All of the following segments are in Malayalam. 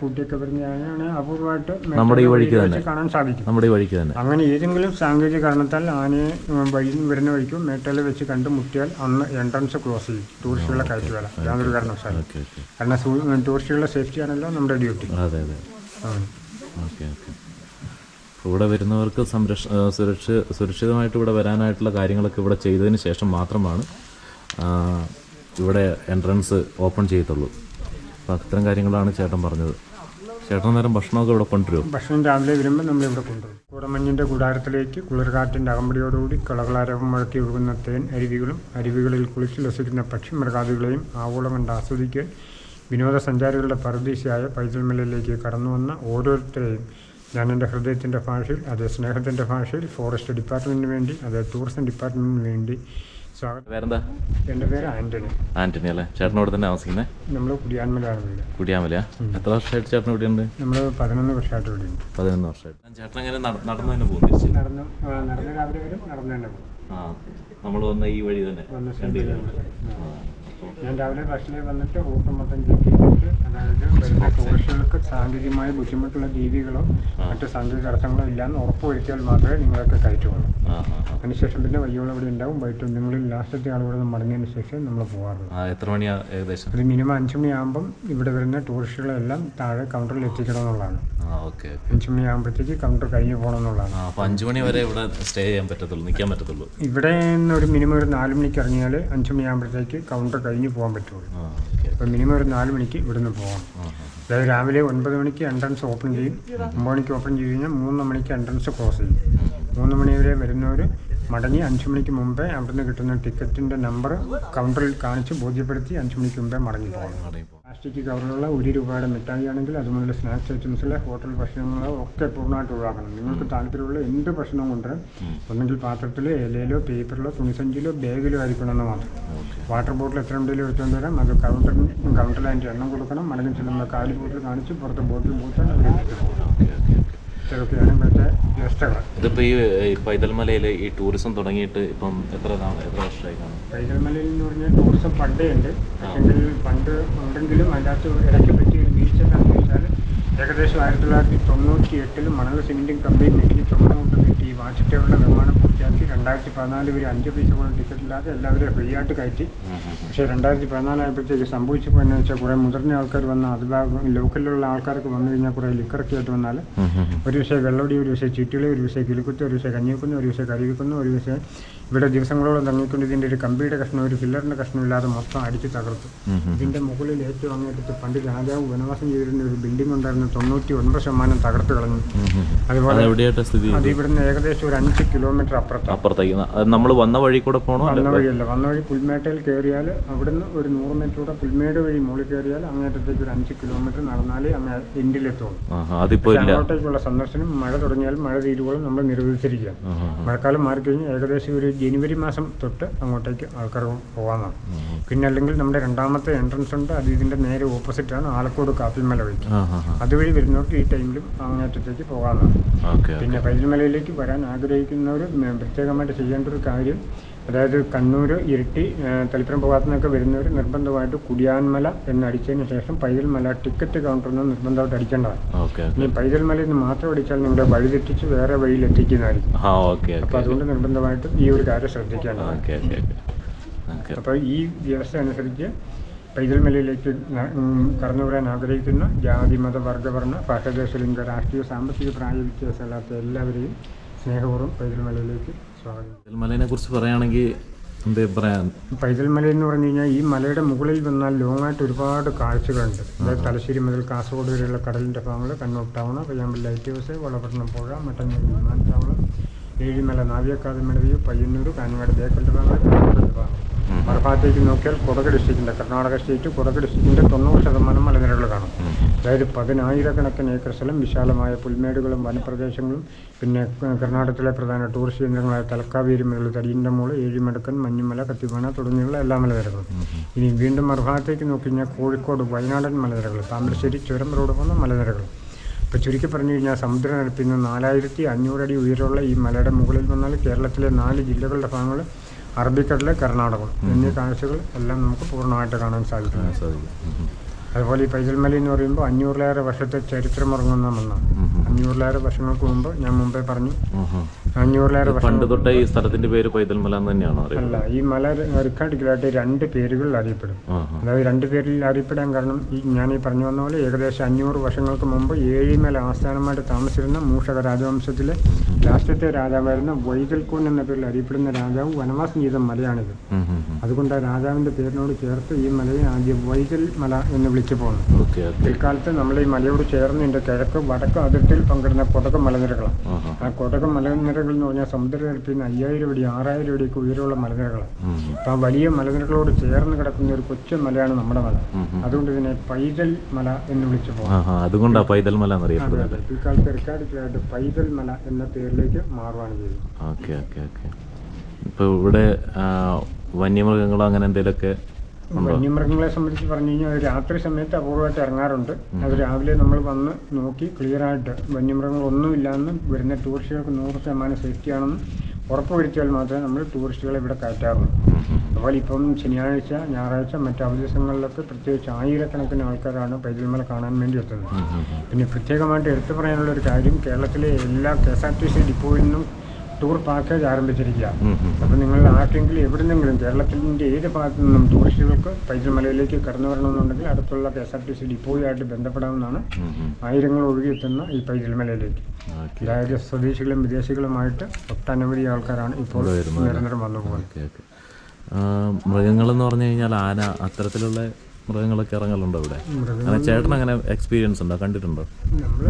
കൂട്ടിയൊക്കെ വരുന്നതാണ് അപൂർവമായിട്ട് നമ്മുടെ ഈ വഴിക്ക് തന്നെ. കാണാൻ സാധിക്കും. നമ്മുടെ ഈ വഴിക്ക് തന്നെ. അങ്ങനെ ഏതെങ്കിലും സാങ്കേതിക കാരണത്താൽ ആനയെ വഴി വരുന്ന വഴിക്കും മേട്ടയിൽ വെച്ച് കണ്ട് മുട്ടിയാൽ അന്ന് എൻട്രൻസ് ക്ലോസ് ചെയ്യും. ടൂറിസ്റ്റുകളെ കയറ്റി വരാം യാതൊരു കാരണവശാലും. കാരണം ടൂറിസ്റ്റുകളുടെ സേഫ്റ്റി ആണല്ലോ നമ്മുടെ ഡ്യൂട്ടി അതെ അതെ. ആണ്. Okay okay. ഇവിടെ വരുന്നവർക്ക് സംരക്ഷ സുരക്ഷ സുരക്ഷിതമായിട്ട് ഇവിടെ വരാനായിട്ടുള്ള കാര്യങ്ങളൊക്കെ ഇവിടെ ചെയ്തതിന് ശേഷം മാത്രമാണ് ഇവിടെ എൻട്രൻസ് ഓപ്പൺ ചെയ്യത്തുള്ളൂ. അപ്പോൾ അത്തരം കാര്യങ്ങളാണ് ചേട്ടൻ പറഞ്ഞത്. ചേട്ടൻ നേരം ഭക്ഷണമൊക്കെ ഇവിടെ കൊണ്ടുവരും ഭക്ഷണം രാവിലെ വരുമ്പോൾ നമ്മളിവിടെ കൊണ്ടുവരും. കൂടമഞ്ഞിന്റെ കൂടാരത്തിലേക്ക് കുളിർകാറ്റിന്റെ അകമ്പടിയോടുകൂടി കളകളാരവം മുഴക്കി ഒഴുകുന്ന തേൻ അരുവികളും അരുവികളിൽ കുളിച്ച് ലസിക്കുന്ന പക്ഷി മൃഗാദികളെയും ആവോളം കണ്ട് ആസ്വദിക്കാൻ വിനോദസഞ്ചാരികളുടെ പരദീശയായ പൈതൽമലയിലേക്ക് കടന്നു വന്ന ഓരോരുത്തരെയും ഞാൻ എന്റെ ഹൃദയത്തിന്റെ ഭാഷയിൽ അതേ സ്നേഹത്തിന്റെ ഭാഷയിൽ ഫോറസ്റ്റ് ഡിപ്പാർട്ട്മെന്റിന് വേണ്ടി അതേ ടൂറിസം ഡിപ്പാർട്ട്മെന്റിന് വേണ്ടി വേറെന്താ? എന്റെ പേര് ആന്റണി. ആന്റണി അല്ലേ? ചേട്ടൻ ഇവിടെ തന്നെ താമസിക്കുന്നത് നമ്മൾ കുടിയാൻമലാണ് വീട് കുടിയാമലയാ എത്ര വർഷമായിട്ട് ചേട്ടൻ ഇവിടെ ഉണ്ട് നമ്മൾ പതിനൊന്ന് വർഷമായിട്ട് ഇവിടെ ഉണ്ട് പതിനൊന്ന് വർഷമായിട്ട്. ചേട്ടൻ എങ്ങനെ നട- നടന്നു തന്നെ പോകും? തിരിച്ച്? നടന്ന് നടന്ന് രാവിലെ വരും നടന്ന് തന്നെ പോകും. ആ. നമ്മൾ വന്ന ഈ വഴി തന്നെ. വന്ന ഞാൻ രാവിലെ ബസ്സിൽ വന്നിട്ട് റൂട്ട് മൊത്തം ചെക്ക് അതായത് വരുന്ന ടൂറിസ്റ്റുകൾക്ക് സാങ്കേതികമായ ബുദ്ധിമുട്ടുള്ള രീതികളോ മറ്റു സാങ്കേതിക തടസ്സങ്ങളോ ഇല്ലാന്ന് ഉറപ്പുവരുത്തിയാൽ മാത്രമേ നിങ്ങളൊക്കെ കയറ്റുള്ളൂ. അതിനുശേഷം പിന്നെ വയ്യോളം ഇവിടെ ഉണ്ടാവും. വൈകിട്ട് നിങ്ങൾ ലാസ്റ്റത്തെ ആളുകൂടെ മടങ്ങിയതിന് ശേഷം നമ്മൾ പോകാറുള്ളൂ. എത്ര ഏകദേശം? ഒരു മിനിമം അഞ്ചു മണിയാകുമ്പം ഇവിടെ വരുന്ന ടൂറിസ്റ്റുകളെല്ലാം താഴെ കൗണ്ടറിൽ എത്തിക്കണം എന്നുള്ളതാണ്. അഞ്ചു മണിയാകുമ്പോഴത്തേക്ക് കൗണ്ടർ കഴിഞ്ഞ് പോകണം എന്നുള്ളതാണ്. അപ്പോൾ അഞ്ച് മണി വരെ ഇവിടെ സ്റ്റേ ചെയ്യാൻ പറ്റത്തുള്ളൂ നിൽക്കാൻ പറ്റത്തുള്ളൂ. ഇവിടെ നിന്ന് ഒരു മിനിമം ഒരു നാല് മണിക്ക് ഇറങ്ങിയാൽ അഞ്ച് മണിയാകുമ്പോഴത്തേക്ക് കൗണ്ടർ കഴിഞ്ഞ് പോകാൻ പറ്റുള്ളൂ. ആ മിനിമം ഒരു നാല് മണിക്ക് ഇവിടുന്ന് പോകണം. അതായത് രാവിലെ ഒൻപത് മണിക്ക് എൻട്രൻസ് ഓപ്പൺ ചെയ്യും. ഒമ്പത് മണിക്ക് ഓപ്പൺ ചെയ്ത് കഴിഞ്ഞാൽ മൂന്ന് മണിക്ക് എൻട്രൻസ് ക്ലോസ് ചെയ്യും. മൂന്ന് മണി വരെ വരുന്നവർ മടങ്ങി അഞ്ച് മണിക്ക് മുമ്പേ അവിടുന്ന് കിട്ടുന്ന ടിക്കറ്റിന്റെ നമ്പർ കൗണ്ടറിൽ കാണിച്ച് ബോധ്യപ്പെടുത്തി അഞ്ച് മണിക്ക് മുമ്പേ മടങ്ങി പോകണം. പ്ലാസ്റ്റിക് കവറിലുള്ള ഒരു രൂപയുടെ മിഠായി ആണെങ്കിൽ അതുപോലെ സ്നാക്സ് ഐറ്റംസിലെ ഹോട്ടൽ ഭക്ഷണങ്ങളോ ഒക്കെ പൂർണമായിട്ട് ഒഴിവാക്കണം. നിങ്ങൾക്ക് താല്പര്യമുള്ള എന്ത് ഭക്ഷണവും കൊണ്ടുവരാം ഒന്നെങ്കിൽ പാത്രത്തിലോ ഇലയിലോ പേപ്പറിലോ തുണിസഞ്ചിയിലോ ബാഗിലോ ആയിരിക്കണമെന്ന് മാത്രം. വാട്ടർ ബോട്ടിൽ എത്ര ഉണ്ടെങ്കിലും എടുത്തുകൊണ്ട് വരാം. അത് കൗണ്ടറിന് കൗണ്ടറിൽ അതിന്റെ എണ്ണം കൊടുക്കണം. മടങ്ങി ചെല്ലുമ്പോൾ കാലി ബോട്ടിൽ കാണിച്ച് പുറത്ത് ബോട്ടിൽ അവർ വ്യവസ്ഥകൾ ഇതിപ്പോൾ ഈ ഈ പൈതൽമലയിൽ ഈ ടൂറിസം തുടങ്ങിയിട്ട് ഇപ്പം എത്ര നാൾ എത്ര വർഷമായി കാണും? പൈതൽമലയിൽ എന്ന് പറഞ്ഞാൽ ടൂറിസം പണ്ടേ ഉണ്ട്. പക്ഷെങ്കിൽ പണ്ട് ഉണ്ടെങ്കിലും അതിനകത്ത് ഇടയ്ക്ക് പറ്റിയ ഒരു വീഴ്ച എന്താണെന്ന് വെച്ചാൽ ഏകദേശം ആയിരത്തി തൊള്ളായിരത്തി തൊണ്ണൂറ്റി എട്ടിൽ മണൽ സിമെന്റിങ് കമ്പനി നെല്ലി ചുമന്നുകൊണ്ട് കിട്ടി ഈ വാച്ച് നിർമ്മാണം പൂർത്തിയാക്കി രണ്ടായിരത്തി പതിനാല് വരെ അഞ്ച് പൈസ പോലും ടിക്കറ്റ് ഇല്ലാതെ എല്ലാവരെയും ഫ്രീ ആയിട്ട് കയറ്റി. പക്ഷേ രണ്ടായിരത്തി പതിനാലായപ്പോഴത്തേക്ക് സംഭവിച്ചു പോയെന്ന് വെച്ചാൽ കുറേ മുതിർന്ന ആൾക്കാർ വന്ന അത് ലോക്കലിലുള്ള ആൾക്കാർക്ക് വന്നു കഴിഞ്ഞാൽ കുറേ ലിക്കറൊക്കെ ആയിട്ട് വന്നാൽ ഒരു ദിവസം വെള്ളടി ഒരു ദിവസം ചുറ്റുകളി ഒരു ദിവസം കിലുക്കുത്ത് ഒരു ദിവസം കഞ്ഞിക്കുന്നു ഒരു ദിവസം കരുവിക്കുന്നു ഒരു ദിവസം ഇവിടെ ദിവസങ്ങളോളം തങ്ങിക്കൊണ്ട് ഇതിന്റെ ഒരു കമ്പിയുടെ കഷ്ണം ഒരു ഫില്ലറിന്റെ കഷ്ണം ഇല്ലാതെ മൊത്തം അടിച്ച് തകർത്തു. ഇതിന്റെ മുകളിൽ ഏറ്റവും അങ്ങേറ്റത്ത് പണ്ട് രാജാവ് വനവാസം ചെയ്തിരുന്ന ഒരു ബിൽഡിംഗ് ഉണ്ടായിരുന്നു തൊണ്ണൂറ്റി ഒൻപത് ശതമാനം തകർത്ത് കളഞ്ഞു. അതുപോലെ അത് ഇവിടുന്ന് ഏകദേശം ഒരു അഞ്ച് കിലോമീറ്റർ അപ്പുറത്തേക്ക്. നമ്മൾ വന്ന വഴി കൂടെ പോകണോ വന്ന വഴിയല്ല. വന്ന വഴി പുൽമേട്ടയിൽ കയറിയാൽ അവിടുന്ന് ഒരു നൂറ് മീറ്റർ കൂടെ പുൽമേട് വഴി മുകളിൽ കയറിയാൽ അങ്ങേറ്റത്തേക്ക് ഒരു അഞ്ച് കിലോമീറ്റർ നടന്നാലേ അങ്ങ് എൻഡിലെത്തുള്ളൂ. അതിപ്പോ അങ്ങോട്ടേക്കുള്ള സന്ദർശനം മഴ തുടങ്ങിയാൽ മഴ തീരുവോളം നമ്മൾ നിരോധിച്ചിരിക്കുകയാണ് മഴക്കാലം മാറിക്കഴിഞ്ഞ് ഏകദേശം ഒരു ജനുവരി മാസം തൊട്ട് അങ്ങോട്ടേക്ക് ആൾക്കാർ പോകാമെന്നാണ് പിന്നെ അല്ലെങ്കിൽ നമ്മുടെ രണ്ടാമത്തെ എൻട്രൻസ് ഉണ്ട്. അത് ഇതിന്റെ നേരെ ആണ്. ആലക്കോട് കാപ്പിമല വഴി അതുവഴി വരുന്നവർക്ക് ഈ ടൈമിലും അങ്ങേറ്റത്തേക്ക് പോകാമെന്നാണ് പിന്നെ പൈതൽമലയിലേക്ക് വരാൻ ആഗ്രഹിക്കുന്നവർ പ്രത്യേകമായിട്ട് ചെയ്യേണ്ട ഒരു കാര്യം അതായത് കണ്ണൂർ ഇരിട്ടി തളിപ്പുറം ഭാഗത്തുനിന്നൊക്കെ വരുന്നവർ നിർബന്ധമായിട്ട് കുടിയാൻമല എന്നടിച്ചതിന് ശേഷം പൈതൽമല ടിക്കറ്റ് കൗണ്ടറിൽ നിന്ന് നിർബന്ധമായിട്ട് അടിക്കേണ്ടതാണ്. ഇനി ഇനി പൈതൽമലയിൽ നിന്ന് മാത്രം അടിച്ചാൽ നിങ്ങളുടെ വഴി തെറ്റിച്ച് വേറെ വഴിയിൽ എത്തിക്കുന്നതായിരിക്കും. അപ്പോൾ അതുകൊണ്ട് നിർബന്ധമായിട്ടും ഈ ഒരു കാര്യം ശ്രദ്ധിക്കേണ്ടതാണ്. അപ്പൊ അപ്പോൾ ഈ വ്യവസ്ഥ അനുസരിച്ച് പൈതൽമലയിലേക്ക് കടന്നു വരാൻ ആഗ്രഹിക്കുന്ന ജാതി മത വർഗവർണ ഭാഷദേശ ലിംഗ രാഷ്ട്രീയ സാമ്പത്തിക പ്രായ വ്യത്യാസമില്ലാത്ത എല്ലാവരെയും സ്നേഹപൂർവം പൈതൽമലയിലേക്ക് സ്വാഗതം. മലയെ കുറിച്ച് പറയുകയാണെങ്കിൽ എന്താ പറയാൻ? പൈതൽമല എന്ന് പറഞ്ഞു കഴിഞ്ഞാൽ ഈ മലയുടെ മുകളിൽ വന്നാൽ ലോങ് ആയിട്ട് ഒരുപാട് കാഴ്ചകളുണ്ട്. അതായത് തലശ്ശേരി മുതൽ കാസർഗോഡ് വരെയുള്ള കടലിന്റെ ഭാഗങ്ങൾ Kannur town Payyambalam lighthouse Valapattanam പുഴ മട്ടന്നൂർ വിമാനത്താവളം ഏഴിമല നാവിക അക്കാദമിയുടെ വ്യൂ പയ്യന്നൂർ കാഞ്ഞങ്ങാട് ബേക്കലിന്റെ ഭാഗങ്ങൾ കാഞ്ഞങ്ങാട് മറുഭാഗത്തേക്ക് നോക്കിയാൽ കുടക് ഡിസ്ട്രിക്റ്റിന്റെ കർണാടക സ്റ്റേറ്റ് കുടക് ഡിസ്ട്രിക്റ്റിന്റെ തൊണ്ണൂറ് ശതമാനം മലനിരകൾ കാണും അതായത് പതിനായിരക്കണക്കിന് ഏക്കർ സ്ഥലം വിശാലമായ പുൽമേടുകളും വനപ്രദേശങ്ങളും പിന്നെ കർണാടകത്തിലെ പ്രധാന ടൂറിസ്റ്റ് കേന്ദ്രങ്ങളായ തലക്കാവേരി മുതൽ തടിയിന്റെ മോൾ ഏഴിമടുക്കൻ മഞ്ഞുമല കത്തിപ്പാന തുടങ്ങിയുള്ള എല്ലാ മലനിരകളും. ഇനി വീണ്ടും മറുഭാഗത്തേക്ക് നോക്കിക്കഴിഞ്ഞാൽ കോഴിക്കോട് വയനാടൻ മലനിരകൾ താമരശ്ശേരി ചുരം റോഡ് പോകുന്ന മലനിരകൾ. ഇപ്പോൾ ചുരുക്കി പറഞ്ഞു കഴിഞ്ഞാൽ സമുദ്രനിരപ്പിൽ നിന്ന് നാലായിരത്തി അഞ്ഞൂറടി ഉയരമുള്ള ഈ മലയുടെ മുകളിൽ വന്നാൽ കേരളത്തിലെ നാല് ജില്ലകളുടെ ഭാഗങ്ങൾ അറബിക്കടൽ കർണാടകം. എന്നീ കാഴ്ചകൾ എല്ലാം നമുക്ക് പൂർണമായിട്ട് കാണാൻ സാധിക്കുന്നു സാധിക്കും. അതുപോലെ ഈ പൈതൽമല എന്ന് പറയുമ്പോൾ അഞ്ഞൂറിലേറെ വർഷത്തെ ചരിത്രമുറങ്ങുന്ന ഒന്നാണ്. അഞ്ഞൂറിലേറെ വർഷങ്ങൾക്ക് മുമ്പ് ഞാൻ മുമ്പേ പറഞ്ഞു. അഞ്ഞൂറിലേറെ വർഷം പണ്ട് തൊട്ടേ ഈ സ്ഥലത്തിന്റെ പേര് പൈതൽമല എന്ന് തന്നെയാണ് അല്ല ഈ മല റിക്കാർഡിക്കലായിട്ട് രണ്ട് പേരുകളിൽ അറിയപ്പെടും. അതായത് രണ്ട് പേരിൽ അറിയപ്പെടാൻ കാരണം ഈ ഞാൻ ഈ പറഞ്ഞു വന്ന പോലെ ഏകദേശം അഞ്ഞൂറ് വർഷങ്ങൾക്ക് മുമ്പ് ഏഴിമല ആസ്ഥാനമായിട്ട് താമസിച്ചിരുന്ന മൂഷക രാജവംശത്തിലെ രാഷ്ട്രത്തെ രാജാവായിരുന്ന വൈതൽക്കൂൻ എന്ന പേരിൽ അറിയപ്പെടുന്ന രാജാവ് വനവാസം ചെയ്ത മലയാണിത്. അതുകൊണ്ട് ആ രാജാവിന്റെ പേരിനോട് ചേർത്ത് ഈ മലയെ ആദ്യം വൈതൽ മല എന്ന് വിളിച്ചു. പോകുന്നു. Okay okay. പിൽക്കാലത്ത് നമ്മൾ ഈ മലയോട് ചേർന്ന് ഇതിന്റെ കിഴക്ക് വടക്ക് അതിർത്തിയിൽ പങ്കിടുന്ന കൊടക മലനിരകളാണ്. ആ കൊടക മലനിരകൾ എന്ന് പറഞ്ഞാൽ സമുദ്രനിരപ്പിൽ നിന്ന് അയ്യായിരം അടി ആറായിരം അടിയൊക്കെ ഉയരമുള്ള മലനിരകളാണ്. അപ്പം ആ വലിയ മലനിരകളോട് ചേർന്ന് കിടക്കുന്ന ഒരു കൊച്ചു മലയാണ് നമ്മുടെ മല. അതുകൊണ്ട് ഇതിനെ പൈതൽ മല എന്ന് വിളിച്ചു പോകും ആ ആ അതുകൊണ്ടാ പൈതൽമല അതെ എന്നറിയപ്പെടുന്നത് പിൽക്കാലത്ത് റെക്കാർഡ് പൈതൽ മല എന്ന പേരിലേക്ക് മാറുവാണ് ചെയ്തത്. Okay okay okay. ഇപ്പോൾ ഇവിടെ വന്യമൃഗങ്ങളോ അങ്ങനെ എന്തെങ്കിലുമൊക്കെ വന്യമൃഗങ്ങളെ സംബന്ധിച്ച് പറഞ്ഞു കഴിഞ്ഞാൽ രാത്രി സമയത്ത് അപൂർവമായിട്ട് ഇറങ്ങാറുണ്ട്. അത് രാവിലെ നമ്മൾ വന്ന് നോക്കി ക്ലിയർ ആയിട്ട് ക്ലിയറായിട്ട് വന്യമൃഗങ്ങളൊന്നുമില്ലാന്ന് വരുന്ന ടൂറിസ്റ്റുകൾക്ക് നൂറ് ശതമാനം സേഫ്റ്റി ആണെന്ന് ഉറപ്പുവരുത്തിയാൽ മാത്രമേ നമ്മൾ ടൂറിസ്റ്റുകളെ ഇവിടെ കയറ്റാറുള്ളൂ. അതുപോലെ ഇപ്പം ശനിയാഴ്ച ഞായറാഴ്ച മറ്റ് അവധി ദിവസങ്ങളിലൊക്കെ പ്രത്യേകിച്ച് ആയിരക്കണക്കിന് ആൾക്കാരാണ് പൈതൽമല കാണാൻ വേണ്ടി എത്തുന്നത്. പിന്നെ പ്രത്യേകമായിട്ട് എടുത്തു പറയാനുള്ള ഒരു കാര്യം കേരളത്തിലെ എല്ലാ K S R T C ഡിപ്പോയിൽ നിന്നും ടൂർ പാക്കേജ് ആരംഭിച്ചിരിക്കുക അപ്പോൾ നിങ്ങൾ ആർക്കെങ്കിലും എവിടുന്നെങ്കിലും കേരളത്തിന്റെ ഏത് ഭാഗത്തു നിന്നും ടൂറിസ്റ്റുകൾക്ക് പൈതൽ മലയിലേക്ക് കടന്നു വരണമെന്നുണ്ടെങ്കിൽ അടുത്തുള്ള K S R T C ഡിപ്പോയുമായിട്ട് ബന്ധപ്പെടാവുന്നതാണ്. ആയിരങ്ങൾ ഒഴുകിയെത്തുന്ന ഈ പൈതൽ മലയിലേക്ക് അതായത് സ്വദേശികളും വിദേശികളുമായിട്ട് ഒട്ടനവധി ആൾക്കാരാണ് ഇപ്പോൾ നിരന്തരം വന്നു പോകുന്നത്. മൃഗങ്ങൾ എന്ന് മൃഗങ്ങളെന്ന് പറഞ്ഞു കഴിഞ്ഞാൽ ആന അത്തരത്തിലുള്ള മൃഗങ്ങളൊക്കെ ഇറങ്ങലുണ്ടോ ഇവിടെ? ചേട്ടൻ അങ്ങനെ എക്സ്പീരിയൻസ് ഉണ്ടോ? കണ്ടിട്ടുണ്ടോ? നമ്മൾ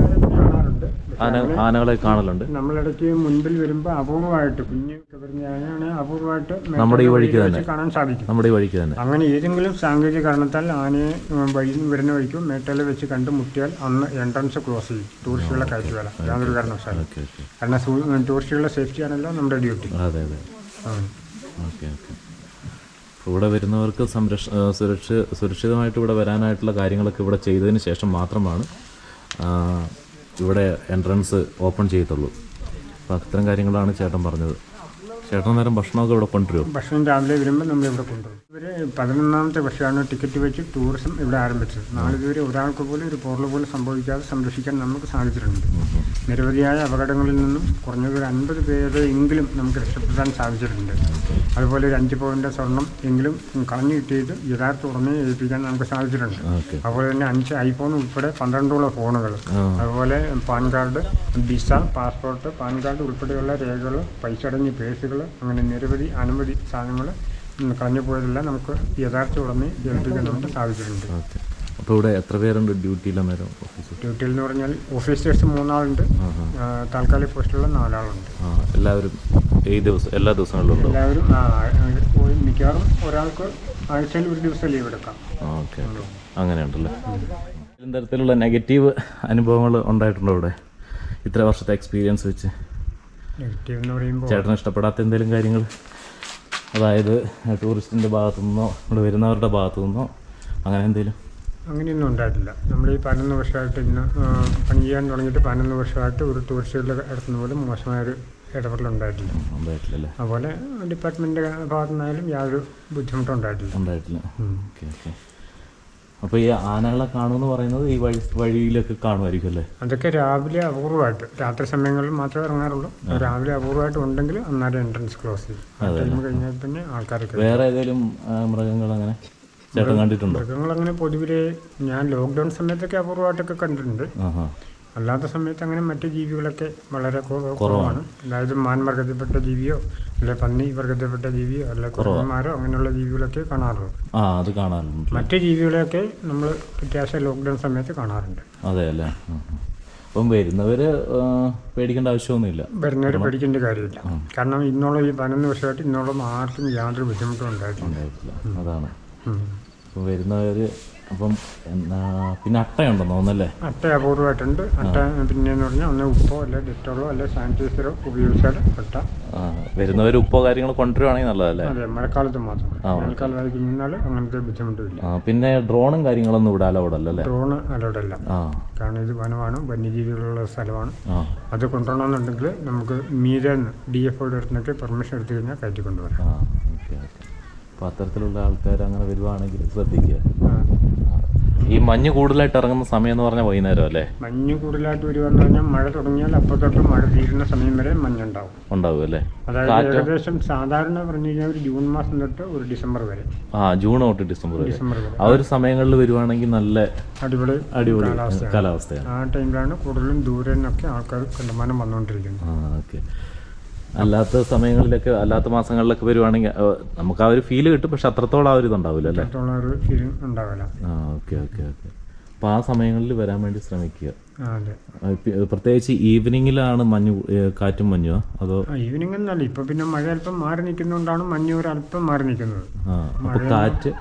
ആന ആനകളെ കാണലുണ്ട്. നമ്മളിടയ്ക്ക് മുൻപിൽ വരുമ്പോൾ അപൂർവമായിട്ട് കുഞ്ഞ് കവറിഞ്ഞാണ് അപൂർവമായിട്ട് നമ്മുടെ ഈ വഴിക്ക് തന്നെ. കാണാൻ സാധിക്കും. നമ്മുടെ ഈ വഴിക്ക് തന്നെ. അങ്ങനെ ഏതെങ്കിലും സാങ്കേതിക കാരണത്താൽ ആനയെ വഴി വരുന്ന വഴിക്കും മേട്ടയിൽ വെച്ച് കണ്ട് മുട്ടിയാൽ അന്ന് എൻട്രൻസ് ക്ലോസ് ചെയ്യും. ടൂറിസ്റ്റുകളെ കയറ്റുകയില്ല യാതൊരു കാരണവശാലും. കാരണം ടൂറിസ്റ്റുകളുടെ സേഫ്റ്റി ആണല്ലോ നമ്മുടെ ഡ്യൂട്ടി അതെ അതെ. Okay okay. ഇവിടെ വരുന്നവർക്ക് സംരക്ഷ സുരക്ഷ സുരക്ഷിതമായിട്ട് ഇവിടെ വരാനായിട്ടുള്ള കാര്യങ്ങളൊക്കെ ഇവിടെ ചെയ്തതിന് ശേഷം മാത്രമാണ് ഇവിടെ എൻട്രൻസ് ഓപ്പൺ ചെയ്യത്തുള്ളൂ. അപ്പോൾ അത്തരം കാര്യങ്ങളാണ് ചേട്ടൻ പറഞ്ഞത്. ചേട്ടൻ നേരം ഭക്ഷണമൊക്കെ ഇവിടെ കൊണ്ടുവരും ഭക്ഷണം രാവിലെ വരുമ്പോൾ നമ്മൾ ഇവിടെ കൊണ്ടുവരും. ഇവർ പതിനൊന്നാമത്തെ വർഷമാണ് ടിക്കറ്റ് വെച്ച് ടൂറിസം ഇവിടെ ആരംഭിച്ചത്. നാളിതുവരെ ഒരാൾക്ക് പോലും ഒരു പോറൽ പോലും സംഭവിക്കാതെ സംരക്ഷിക്കാൻ നമുക്ക് സാധിച്ചിട്ടുണ്ട്. നിരവധിയായ അപകടങ്ങളിൽ നിന്നും കുറഞ്ഞത് ഒരു അൻപത് പേരെ എങ്കിലും നമുക്ക് രക്ഷപ്പെടാൻ സാധിച്ചിട്ടുണ്ട്. അതുപോലെ ഒരു അഞ്ച് പോയിന്റ് സ്വർണം എങ്കിലും കളഞ്ഞു കിട്ടിയത് യഥാർത്ഥ ഉടനെ ഏൽപ്പിക്കാൻ നമുക്ക് സാധിച്ചിട്ടുണ്ട്. അതുപോലെ തന്നെ അഞ്ച് ഐഫോൺ ഉൾപ്പെടെ പന്ത്രണ്ടോളം ഫോണുകൾ. അതുപോലെ PAN card visa passport PAN card ഉൾപ്പെടെയുള്ള രേഖകൾ പൈസ അടങ്ങിയ പേഴ്സുകൾ അങ്ങനെ നിരവധി അനവധി സാധനങ്ങൾ കളഞ്ഞു പോയതെല്ലാം നമുക്ക് യഥാർത്ഥ ഉടനെ ഏൽപ്പിക്കാനായിട്ട് സാധിച്ചിട്ടുണ്ട് അപ്പോൾ ഇവിടെ എത്ര പേരുണ്ട് ഡ്യൂട്ടിയിൽ അന്നേരം ഡ്യൂട്ടിയിൽ എന്ന് പറഞ്ഞാൽ ഓഫീസേഴ്സ് മൂന്നാളുണ്ട് താൽക്കാലിക പോസ്റ്റുള്ള നാലാളുണ്ട്. എല്ലാവരും ഈ ദിവസം എല്ലാ ദിവസങ്ങളിലും എല്ലാവരും മിക്കവാറും ഒരാൾക്ക് ആഴ്ചയിൽ ഒരു ദിവസം ലീവ് എടുക്കാം. ഓക്കെ അങ്ങനെയുണ്ടല്ലേ? തരത്തിലുള്ള നെഗറ്റീവ് അനുഭവങ്ങൾ ഉണ്ടായിട്ടുണ്ടോ ഇവിടെ? ഇത്ര വർഷത്തെ എക്സ്പീരിയൻസ് വെച്ച്. നെഗറ്റീവ് എന്ന് പറയുമ്പോൾ ചേട്ടന് ഇഷ്ടപ്പെടാത്ത എന്തെങ്കിലും കാര്യങ്ങൾ? അതായത് ടൂറിസ്റ്റിന്റെ ഭാഗത്തു നിന്നോ ഇവിടെ വരുന്നവരുടെ ഭാഗത്തു നിന്നോ അങ്ങനെ എന്തെങ്കിലും? അങ്ങനെയൊന്നും ഉണ്ടായിട്ടില്ല. നമ്മൾ ഈ പതിനൊന്ന് വർഷമായിട്ട് ഇന്ന് പണി ചെയ്യാൻ തുടങ്ങിയിട്ട് പതിനൊന്ന് വർഷമായിട്ട് ഒരു ടൂറിസ്റ്റുകളുടെ അടുത്തുനിന്ന് പോലും മോശമായൊരു ഇടപെടലുണ്ടായിട്ടില്ല. ഉണ്ടായിട്ടില്ല അതുപോലെ ഡിപ്പാർട്ട്മെന്റിന്റെ ഭാഗത്തു നിന്നായാലും യാതൊരു ബുദ്ധിമുട്ടും ഉണ്ടായിട്ടില്ല. ഉണ്ടായിട്ടില്ല. Okay okay. അപ്പോൾ ഈ ആനകളെ കാണുമെന്ന് പറയുന്നത് ഈ വഴി വഴിയിലൊക്കെ കാണുമായിരിക്കും അല്ലേ? അതൊക്കെ രാവിലെ അപൂർവമായിട്ട് രാത്രി സമയങ്ങളിൽ മാത്രമേ ഇറങ്ങാറുള്ളൂ. രാവിലെ അപൂർവമായിട്ട് ഉണ്ടെങ്കിൽ അന്നേരം എൻട്രൻസ് ക്ലോസ് ചെയ്യും. കഴിഞ്ഞാൽ പിന്നെ ആൾക്കാരൊക്കെ വേറെ ഏതെങ്കിലും മൃഗങ്ങൾ അങ്ങനെ ചേട്ടൻ കണ്ടിട്ടുണ്ടോ? മൃഗങ്ങളങ്ങനെ പൊതുവിലെ ഞാൻ ലോക്ക്ഡൗൺ സമയത്തൊക്കെ അപൂർവമായിട്ടൊക്കെ കണ്ടിട്ടുണ്ട്. അല്ലാത്ത സമയത്ത് അങ്ങനെ മറ്റു ജീവികളൊക്കെ വളരെ കുറ- കുറവാണ്. അതായത് മാൻ വർഗത്തിൽപ്പെട്ട ജീവിയോ അല്ലെ പന്നി വർഗത്തിൽപ്പെട്ട ജീവിയോ അല്ലെ കുറവന്മാരോ അങ്ങനെയുള്ള ജീവികളൊക്കെ കാണാറുള്ളൂ. ആ അത് കാണാറുണ്ട്. മറ്റു ജീവികളെയൊക്കെ നമ്മൾ അത്യാവശ്യം ലോക്ക്ഡൗൺ സമയത്ത് കാണാറുണ്ട്. അതെ അല്ലേ. അപ്പം വരുന്നവര് പേടിക്കേണ്ട ആവശ്യമൊന്നുമില്ല. വരുന്നവർ പേടിക്കേണ്ട കാര്യമില്ല. കാരണം ഇന്നോളം ഈ പതിനൊന്ന് വർഷമായിട്ട് ഇന്നോളം ആർക്കും യാതൊരു ബുദ്ധിമുട്ടും ഉണ്ടായിട്ടില്ല. അതാണ്. ഉം. അപ്പം പിന്നെ അട്ടയുണ്ടെന്ന് തോന്നല്ലേ അട്ട അപൂർവമായിട്ടുണ്ട് അട്ട പിന്നെയെന്ന് പറഞ്ഞാൽ ഒന്ന് ഉപ്പോ അല്ലെ ഡിറ്റോളോ അല്ലെ സാനിറ്റൈസറോ ഉപയോഗിച്ചാൽ അട്ട. വരുന്നവർ ഉപ്പോ കാര്യങ്ങൾ കൊണ്ടുവരുവാണെങ്കിൽ നല്ലതല്ലേ? അതെ മഴക്കാലത്ത് മാത്രം. മഴക്കാലം മഴക്കാലമായി കഴിഞ്ഞാൽ അങ്ങനത്തെ ബുദ്ധിമുട്ടില്ല പിന്നെ ഡ്രോണും കാര്യങ്ങളൊന്നും ഇവിടെ അലൗഡ് അല്ലേ ഡ്രോണ് അലോഡല്ല അല്ല. കാരണം ഇത് വനമാണ് വന്യജീവികളുള്ള സ്ഥലമാണ്. അത് കൊണ്ടുവരണമെന്നുണ്ടെങ്കിൽ നമുക്ക് മീരന്ന് ഡി എഫ് ഒയുടെ അടുത്തൊക്കെ പെർമിഷൻ എടുത്തു കഴിഞ്ഞാൽ കയറ്റി കൊണ്ടുവരാം അപ്പൊ അപ്പോൾ അത്തരത്തിലുള്ള ആൾക്കാർ അങ്ങനെ വരുവാണെങ്കിൽ ശ്രദ്ധിക്കുക. ഈ മഞ്ഞ് കൂടുതലായിട്ട് ഇറങ്ങുന്ന സമയം എന്ന് പറഞ്ഞാൽ വൈകുന്നേരം അല്ലേ? മഞ്ഞ് കൂടുതലായിട്ട് വരുവാന്ന് പറഞ്ഞാൽ മഴ തുടങ്ങിയാൽ അപ്പോൾ തൊട്ട് മഴ തീരുന്ന സമയം വരെ മഞ്ഞുണ്ടാവും. ഉണ്ടാവും അല്ലേ? അതായത് ഏകദേശം സാധാരണ പറഞ്ഞു കഴിഞ്ഞാൽ ഒരു ജൂൺ മാസം തൊട്ട് ഒരു ഡിസംബർ വരെ. ആ ജൂൺ തൊട്ട് ഡിസംബർ വരെ. ഡിസംബർ വരെ. ആ ഒരു സമയങ്ങളിൽ വരുവാണെങ്കിൽ നല്ല അടിപൊളി അടിപൊളി കാലാവസ്ഥയാണ്. കാലാവസ്ഥയാണ്. ആ ടൈമിലാണ് കൂടുതലും ദൂരെ നിന്നൊക്കെ ആൾക്കാർ കണ്ടമാനം വന്നുകൊണ്ടിരിക്കുന്നത്. ആ ഓക്കെ. അല്ലാത്ത സമയങ്ങളിലൊക്കെ അല്ലാത്ത മാസങ്ങളിലൊക്കെ വരുവാണെങ്കിൽ നമുക്ക് ആ ഒരു ഫീൽ കിട്ടും പക്ഷെ അത്രത്തോളം ആ ഒരു ഇതുണ്ടാവില്ല അല്ലേ? ആ ഓക്കെ ഓക്കെ ഓക്കെ. അപ്പോൾ ആ സമയങ്ങളിൽ വരാൻ വേണ്ടി ശ്രമിക്കുക. പ്രത്യേകിച്ച് ഈവനിങ്ങിലാണ് മഞ്ഞ് കാറ്റും മഞ്ഞോ അതോ? ഈവനിങ് എന്നല്ല ഇപ്പൊ പിന്നെ മഴ അല്പം മാറി നിൽക്കുന്നതുകൊണ്ടാണ് മഞ്ഞ് ഒരു അല്പം മാറി നിൽക്കുന്നത്. കാറ്റ്?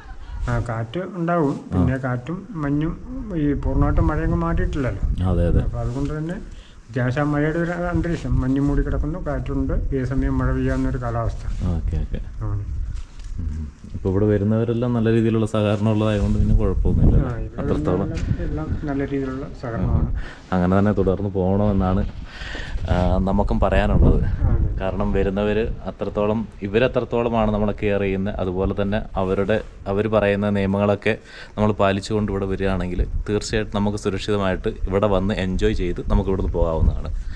ആ കാറ്റ് ഉണ്ടാവും. പിന്നെ കാറ്റും മഞ്ഞും ഈ പൂർണമായിട്ടും മഴയങ്ങ് മാറ്റിയിട്ടില്ലല്ലോ അതെ അതെ. അപ്പൊ അതുകൊണ്ട് തന്നെ അത്യാവശ്യം മഴയുടെ ഒരു അന്തരീക്ഷം. മഞ്ഞ് മൂടി കിടക്കുന്നു കാറ്റുണ്ട്. ഏത് സമയം മഴ പെയ്യാവുന്ന ഒരു കാലാവസ്ഥ. Okay okay. ആണ്. ഇപ്പോൾ ഇവിടെ വരുന്നവരെല്ലാം നല്ല രീതിയിലുള്ള സഹകരണം ഉള്ളതായതുകൊണ്ട് പിന്നെ കുഴപ്പമൊന്നുമില്ല. അത്രത്തോളം. എല്ലാം- നല്ല രീതിയിലുള്ള സഹകരണമാണ്. അങ്ങനെ തന്നെ തുടർന്ന് പോകണമെന്നാണ് നമുക്കും പറയാനുള്ളത്. കാരണം വരുന്നവർ അത്രത്തോളം ഇവരത്രത്തോളമാണ് നമ്മളെ കെയർ ചെയ്യുന്നത്. അതുപോലെ തന്നെ അവരുടെ അവർ പറയുന്ന നിയമങ്ങളൊക്കെ നമ്മൾ പാലിച്ചുകൊണ്ട് ഇവിടെ വരികയാണെങ്കിൽ തീർച്ചയായിട്ടും നമുക്ക് സുരക്ഷിതമായിട്ട് ഇവിടെ വന്ന് എൻജോയ് ചെയ്ത് നമുക്ക് ഇവിടുന്ന് പോകാവുന്നതാണ്.